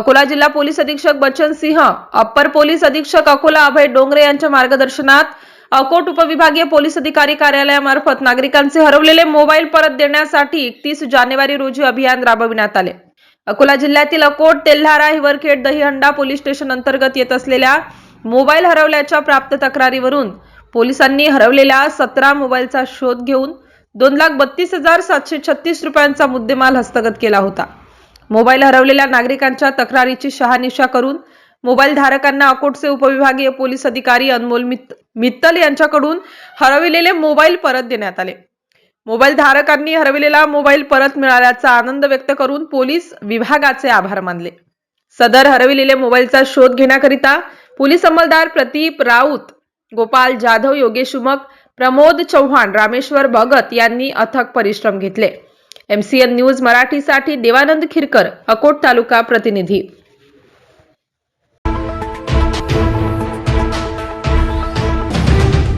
अकोला जिल्हा पोलीस अधीक्षक बच्चन सिंह upper police अधीक्षक अकोला अभय डोंगरे यांच्या मार्गदर्शनात अकोट उपविभागीय पोलीस अधिकारी कार्यालयामार्फत नागरिकांचे हरवलेले मोबाईल परत देण्यासाठी एकतीस जानेवारी रोजी अभियान राबविण्यात आले. अकोला जिल्ह्यातील अकोट तेल्हारा हिवरखेड दहीहंडा पोलीस स्टेशन अंतर्गत येत असलेल्या मोबाईल हरवल्याच्या प्राप्त तक्रारीवरून पोलिसांनी हरवलेल्या सतरा मोबाईलचा शोध घेऊन दोन लाख बत्तीस हजार सातशे छत्तीस रुपयांचा मुद्देमाल हस्तगत केला होता. मोबाईल हरवलेल्या नागरिकांच्या तक्रारीची शहानिशा करून मोबाईल धारकांना अकोटचे उपविभागीय पोलीस अधिकारी अनमोल मित्तल यांच्याकडून हरविलेले मोबाईल परत देण्यात आले. मोबाईल धारकांनी हरविलेला मोबाईल परत मिळाल्याचा आनंद व्यक्त करून पोलीस विभागाचे आभार मानले. सदर हरविलेले मोबाईलचा शोध घेण्याकरिता पोलीस अंमलदार प्रदीप राऊत गोपाल जाधव योगेश उमक प्रमोद चव्हाण रामेश्वर भगत यांनी अथक परिश्रम घेतले. एमसीएन न्यूज मराठीसाठी देवानंद खिरकर अकोट तालुका प्रतिनिधी.